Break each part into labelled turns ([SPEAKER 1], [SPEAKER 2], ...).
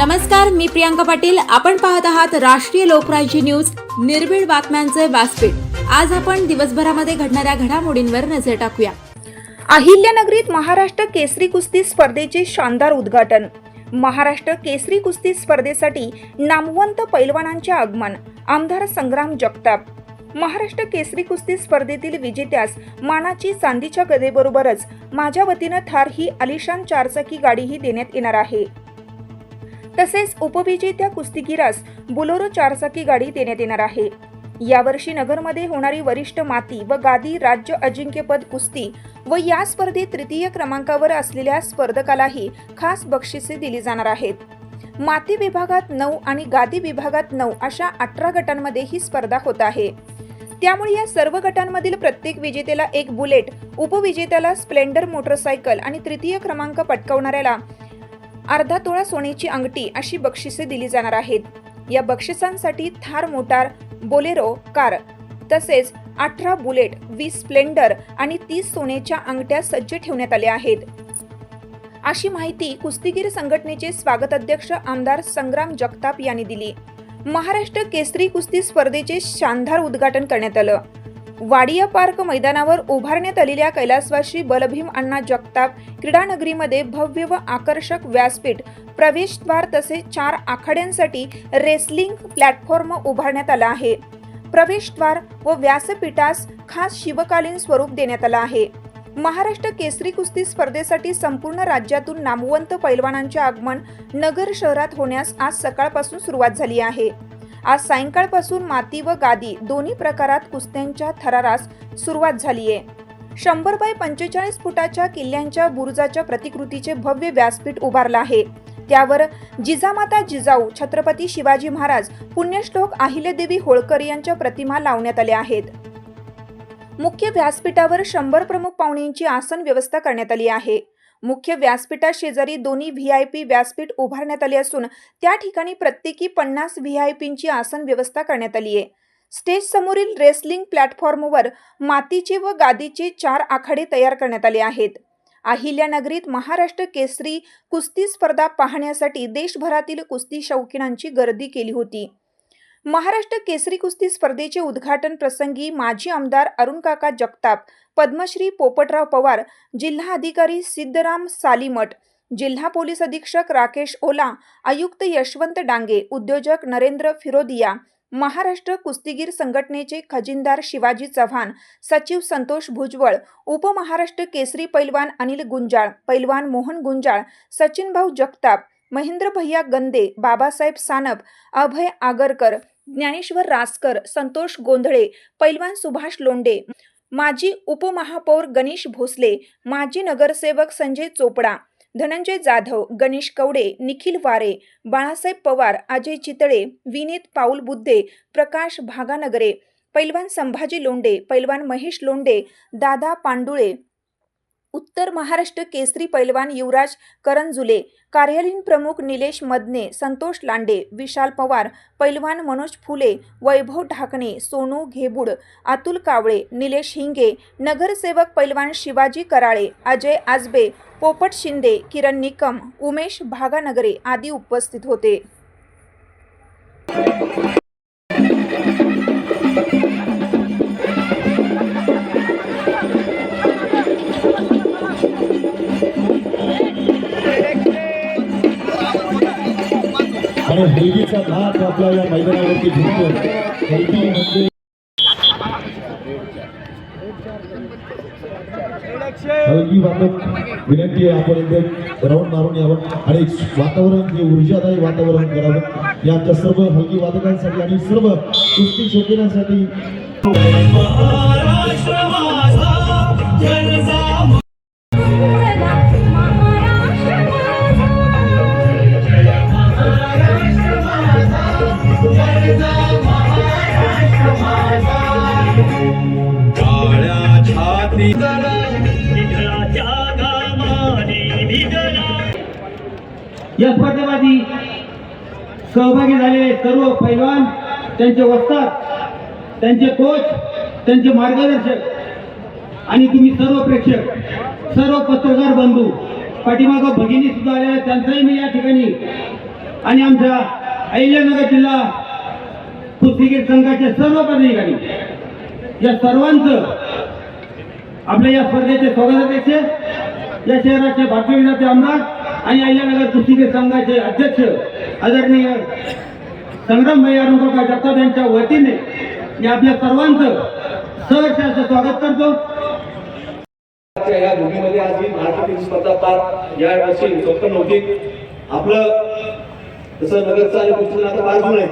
[SPEAKER 1] नमस्कार मी प्रियांका पाटील. आपण पाहत आहात राष्ट्रीय लोकराज्य न्यूज. निर्भीड बातम्यांचे व्यासपीठ. आज आपण दिवसभरामध्ये घडणाऱ्या घडामोडींवर नजर टाकूया.
[SPEAKER 2] अहिल्यानगरीत महाराष्ट्र केसरी कुस्ती स्पर्धेचे शानदार उद्घाटन. महाराष्ट्र केसरी कुस्ती स्पर्धेसाठी नामवंत पैलवानांचे आगमन. आमदार संग्राम जगताप. महाराष्ट्र केसरी कुस्ती स्पर्धेतील विजेत्यास मानाची चांदीच्या गदेबरोबरच माझ्या वतीनं थार ही आलिशान चारचाकी गाडीही देण्यात येणार आहे. तसेच उपविजेत्या कुस्तीगिरास बुलोरो चारचाकी गाडी देण्यात येणार आहे. यावर्षी नगरमध्ये होणारी वरिष्ठ माती व गादी राज्य अजिंक्यपद कुस्ती व या स्पर्धेत तृतीय क्रमांकावर असलेल्या स्पर्धकालाही खास बक्षिसे दिली जाणार आहेत. माती विभागात नऊ आणि गादी विभागात नऊ अशा अठरा गटांमध्ये ही स्पर्धा होत आहे. त्यामुळे या सर्व गटांमधील प्रत्येक विजेत्याला एक बुलेट उपविजेत्याला स्प्लेंडर मोटरसायकल आणि तृतीय क्रमांक पटकावणाऱ्याला अर्धा तोळा सोन्याची अंगठी अशी बक्षिसे दिली जाणार आहेत. या बक्षिसांसाठी थार मोटार बोलेरो कार तसेच अठरा बुलेट वीस स्प्लेंडर आणि तीस सोन्याच्या अंगठ्या सज्ज ठेवण्यात आल्या आहेत. अशी माहिती कुस्तीगीर संघटनेचे स्वागत अध्यक्ष आमदार संग्राम जगताप यांनी दिली. महाराष्ट्र केसरी कुस्ती स्पर्धेचे शानदार उद्घाटन करण्यात आलं. वाडिया पार्क मैदानावर उभारण्यात आलेल्या कैलासवासी बलभीम अण्णा जगताप क्रीडानगरीमध्ये भव्य व आकर्षक व्यासपीठ प्रवेशद्वार तसेच चार आखाड्यांसाठी रेसलिंग प्लॅटफॉर्म उभारण्यात आला आहे. प्रवेशद्वार व व्यासपीठास खास शिवकालीन स्वरूप देण्यात आलं आहे. महाराष्ट्र केसरी कुस्ती स्पर्धेसाठी संपूर्ण राज्यातून नामवंत पैलवानांचे आगमन नगर शहरात होण्यास आज सकाळपासून सुरुवात झाली आहे. आज सायंकाळपासून माती व गादी दोन्ही प्रकारात कुस्त्यांच्या थरारास सुरुवात झाली आहे शंभर बाय पंचेचाळीस फुटाच्या किल्ल्यांच्या बुरुजाच्या प्रतिकृतीचे भव्य व्यासपीठ उभारलं आहे. त्यावर जिजामाता जिजाऊ छत्रपती शिवाजी महाराज पुण्यश्लोक अहिल्यादेवी होळकर यांच्या प्रतिमा लावण्यात आल्या आहेत. मुख्य व्यासपीठावर शंभर प्रमुख पाहुण्यांची आसन व्यवस्था करण्यात आली आहे. मुख्य व्यासपीठाशेजारी दोन्ही व्ही आय पी व्यासपीठ उभारण्यात आले असून त्या ठिकाणी प्रत्येकी पन्नास व्ही आय पींची आसन व्यवस्था करण्यात आली आहे. स्टेज समोरील रेसलिंग प्लॅटफॉर्मवर मातीचे व गादीचे चार आखाडे तयार करण्यात आले आहेत. अहिल्यानगरीत महाराष्ट्र केसरी कुस्ती स्पर्धा पाहण्यासाठी देशभरातील कुस्ती शौकीनांची गर्दी केली होती. महाराष्ट्र केसरी कुस्ती स्पर्धेचे उद्घाटन प्रसंगी माजी आमदार अरुणकाका जगताप पद्मश्री पोपटराव पवार जिल्हा अधिकारी सिद्धराम सालीमठ जिल्हा पोलीस अधीक्षक राकेश ओला आयुक्त यशवंत डांगे उद्योजक नरेंद्र फिरोदिया महाराष्ट्र कुस्तीगीर संघटनेचे खजिनदार शिवाजी चव्हाण सचिव संतोष भुजबळ उपमहाराष्ट्र केसरी पैलवान अनिल गुंजाळ पैलवान मोहन गुंजाळ सचिन भाऊ जगताप महेंद्र भैया गंदे बाबासाहेब सानप अभय आगरकर ज्ञानेश्वर रासकर संतोष गोंधळे पैलवान सुभाष लोंडे माजी उपमहापौर गणेश भोसले माजी नगरसेवक संजय चोपडा धनंजय जाधव गणेश कवडे निखिल वारे बाळासाहेब पवार अजय चितळे विनीत पाऊल बुद्धे प्रकाश भागानगरे पैलवान संभाजी लोंडे पैलवान महेश लोंडे दादा पांडुळे उत्तर महाराष्ट्र केसरी पैलवान युवराज करंजुले कार्यालयीन प्रमुख निलेश मदने संतोष लांडे विशाल पवार पैलवान मनोज फुले वैभव ढाकणे सोनू घेबुड अतुल कावळे निलेश हिंगे नगरसेवक पैलवान शिवाजी कराळे अजय आजबे पोपट शिंदे किरण निकम उमेश भागानगरे आदी उपस्थित होते.
[SPEAKER 3] आणि हलगीचा नाच आपल्या या मैदानावरती झुकतो. हलगी म्हणजे हलगी वादक विनंती आहे आपण एकदा राऊंड मारून यावं आणि वातावरण हे ऊर्जादायी वातावरण करावं. या आमच्या सर्व हलकी वादकांसाठी आणि सर्व कुस्ती शोधण्यासाठी
[SPEAKER 4] काळ्या छाती
[SPEAKER 5] या स्पर्धेमध्ये सहभागी झालेले सर्व पैलवान त्यांचे वस्ताद त्यांचे कोच त्यांचे मार्गदर्शक आणि तुम्ही सर्व प्रेक्षक सर्व पत्रकार बंधू पाठीमागं भगिनी सुद्धा आलेल्या त्यांचाही मी या ठिकाणी आणि आमच्या अहिल्यानगर जिल्हा कुस्तीगीर संघाचे सर्व पदाधिकारी या सर्वांचं आपल्या या स्पर्धेचे स्वागताध्यक्ष या शहराचे भारतीय विद्यार्थी आमदार आणि अहिल्यानगर कुस्तीगीर संघाचे अध्यक्ष आदरणीय संग्राम भैया रुंगोका जगताप यांच्या वतीने मी आपल्या सर्वांचं सहर्ष असं स्वागत करतो.
[SPEAKER 6] या भूमीमध्ये आज ही महाराष्ट्र स्पर्धा पार या वर्षी संपन्न होती आपलं तसं नगरचं आणि कुस्तीचं पार फार आहे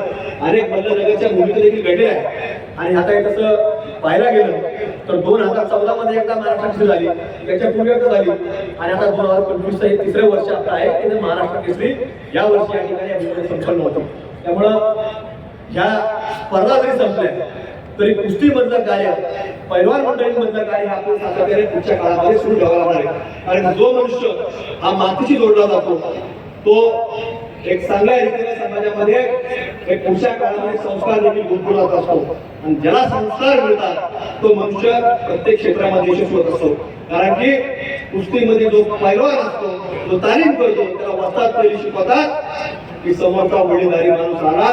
[SPEAKER 6] अनेक मल्ल नगरच्या भूमिका देखील घडले आहे. आणि आता हे तसं पाहायला गेलं तर दोन हजार चौदा मध्ये एकदा महाराष्ट्र झाली त्याच्या पूर्वी एकदा झाली. आणि आता दोन हजार पंचवीस हे तिसरं वर्ष आपलं आहे की महाराष्ट्र केसरी. या वर्षी या ठिकाणी संपन्न होतं. त्यामुळं ह्या स्पर्धा जरी संपल्या तरी कुस्ती मधलं कार्य पैलवान मंडळी मधलं कार्य आपण सातत्याने पुढच्या काळामध्ये सुरू ठेवायला लागणार आहे. कारण जो मनुष्य हा मातीशी जोडला जातो तो एक चांगल्या रीतीने समाजामध्ये हे पुढच्या काळामध्ये संस्कार देखील गुंतवत असतो. आणि ज्याला संस्कार मिळतात तो मनुष्य प्रत्येक क्षेत्रामध्ये यशस्वी होत असतो. कारण की कुस्तीमध्ये जो पैलवान असतो जो तालीम करतो त्याला वस्तात पहिली शिकवतात की समोरचा वडीलधारी माणूस आला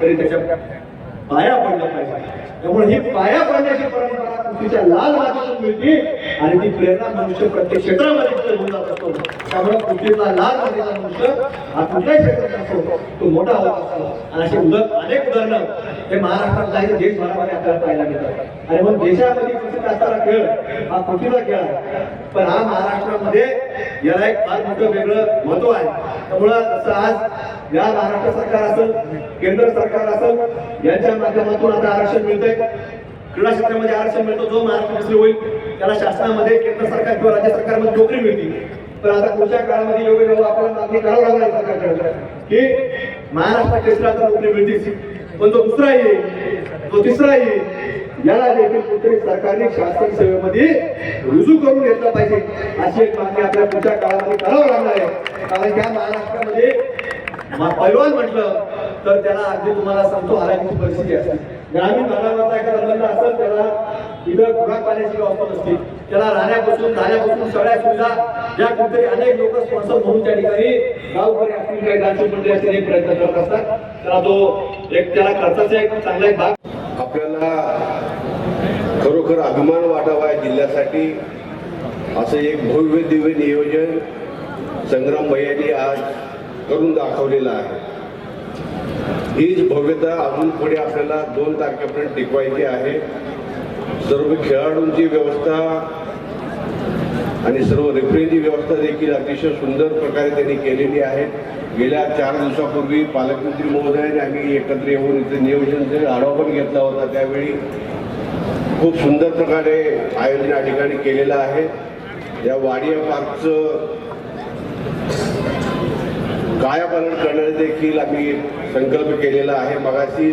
[SPEAKER 6] तरी त्याच्या पाया पडल्या पाहिजे. त्यामुळे ही पाया पडण्याची परंपरा तिच्या लाल मातीतून मिळते आणि ती प्रेरणा मनुष्य प्रत्येक क्षेत्रामध्ये जात असतो. त्यामुळे पृथ्वीचा लाल मातीचा मनुष्य हा कुठल्याही क्षेत्रात असतो तो मोठा होत असतो. आणि असे उदाहरण अनेक उदाहरणं हे महाराष्ट्रात नाही देशभरामध्ये आपल्याला पाहायला मिळतात. आणि मग देशामध्ये प्रसिद्ध असणारा खेळ हा पृथ्वीचा खेळ आहे. पण हा महाराष्ट्रामध्ये याला एक फार मोठं वेगळं महत्त्व आहे. त्यामुळं जसं आज या महाराष्ट्र सरकार असेल केंद्र सरकार असेल यांच्या माध्यमातून आता आरक्षण मिळतंय. क्रीडा क्षेत्रामध्ये आरक्षण मिळतो जो महाराष्ट्र होईल त्याला शासनामध्ये केंद्र सरकार किंवा राज्य सरकारमध्ये नोकरी मिळते. पण आता पुढच्या काळामध्ये योग्य जेव्हा आपल्याला मागणी करावं लागणार आहे सरकारकडे की महाराष्ट्र केसरीला तर नोकरी मिळतीच. पण तो दुसरा येईल तो तिसरा येईल याला देखील कुठेतरी सरकारने शासन सेवेमध्ये रुजू करून घेतलं पाहिजे. अशी एक मागणी आपल्या पुढच्या काळामध्ये करावं लागणार आहे. कारण या महाराष्ट्रामध्ये पैलवान म्हटलं तर त्याला अगदी तुम्हाला सांगतो हरायची परिस्थिती असते ग्रामीण भागामध्ये एखादा बंद असेल त्याला इथं खुराक पाण्याची व्यवस्था नसते. त्याला राहण्यापासून खाण्यापासून सगळ्या सुविधा ज्या कुठेतरी अनेक लोक स्पॉन्सर म्हणून त्या ठिकाणी गावकरी असतील काही राज्य मंत्री असतील हे प्रयत्न करत असतात. त्याला तो एक त्याला खर्चाचा एक चांगला एक भाग.
[SPEAKER 7] आपल्याला खरोखर अभिमान वाटावा या जिल्ह्यासाठी. असं एक भव्य दिव्य नियोजन संग्राम भैयानी आज करून दाखवलेलं आहे. हीच भव्यता अजून पुढे आपल्याला दोन तारखेपर्यंत टिकवायची आहे. सर्व खेळाडूंची व्यवस्था आणि सर्व रेफरीची व्यवस्था देखील अतिशय सुंदर प्रकारे त्यांनी केलेली आहे. गेल्या चार दिवसापूर्वी पालकमंत्री महोदयाने आम्ही एकत्र येऊन इथे नियोजन आढावा पण घेतला होता त्यावेळी खूप सुंदर प्रकारे आयोजन या ठिकाणी केलेलं आहे. या वाडिया पार्कचं कायापालट करणारे देखील आम्ही संकल्प केलेला आहे. मगाशी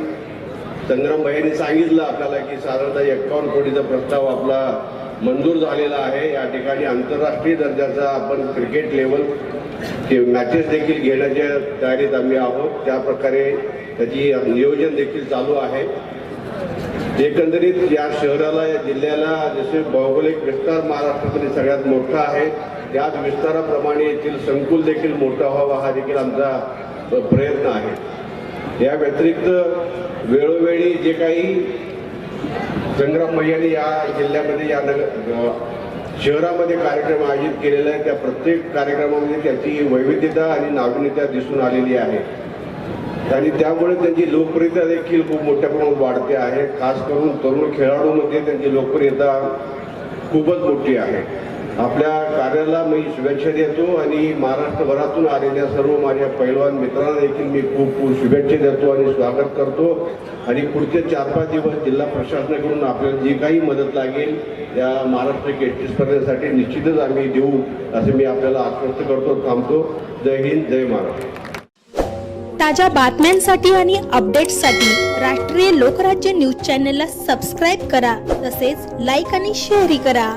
[SPEAKER 7] संग्राम भाईने सांगितलं आपल्याला की साधारणतः एक्कावन्न कोटीचा प्रस्ताव आपला मंजूर झालेला आहे. या ठिकाणी आंतरराष्ट्रीय दर्जाचा आपण क्रिकेट लेवल मॅचेस देखील घेण्याच्या तयारीत आम्ही आहोत. त्या प्रकारे त्याची नियोजन देखील चालू आहे. एकंदरीत या शहराला या जिल्ह्याला जसे भौगोलिक विस्तार महाराष्ट्रामध्ये सगळ्यात मोठा आहे. त्याच विस्ताराप्रमाणे येथील संकुल देखील मोठा व्हावा हा देखील आमचा प्रयत्न आहे. या व्यतिरिक्त वेळोवेळी जे काही संग्राम भैयाने या जिल्ह्यामध्ये या नगर शहरामध्ये कार्यक्रम आयोजित केलेला आहे त्या प्रत्येक कार्यक्रमामध्ये त्याची वैविध्यता आणि नाविन्यता दिसून आलेली आहे. आणि त्यामुळे त्यांची लोकप्रियता देखील खूप मोठ्या प्रमाणात वाढते आहे. खास करून तरुण खेळाडूंमध्ये त्यांची लोकप्रियता खूपच मोठी आहे. आपल्या कार्याला मी शुभेच्छा देतो आणि महाराष्ट्रभरातून आलेल्या सर्व माझ्या पैलवान मित्रांना देखील मी खूप खूप शुभेच्छा देतो आणि स्वागत करतो. आणि पुढचे चार पाच दिवस जिल्हा प्रशासनाकडून आपल्याला जी काही मदत लागेल त्या महाराष्ट्र केटी स्पर्धेसाठी निश्चितच आम्ही देऊ असं मी आपल्याला आश्वस्त करतो थांबतो. जय हिंद जय महाराष्ट्र.
[SPEAKER 8] ताज्या बातम्यांसाठी आणि अपडेट्ससाठी राष्ट्रीय लोकराज्य न्यूज चॅनलला सबस्क्राईब करा तसेच लाईक आणि शेअरही करा.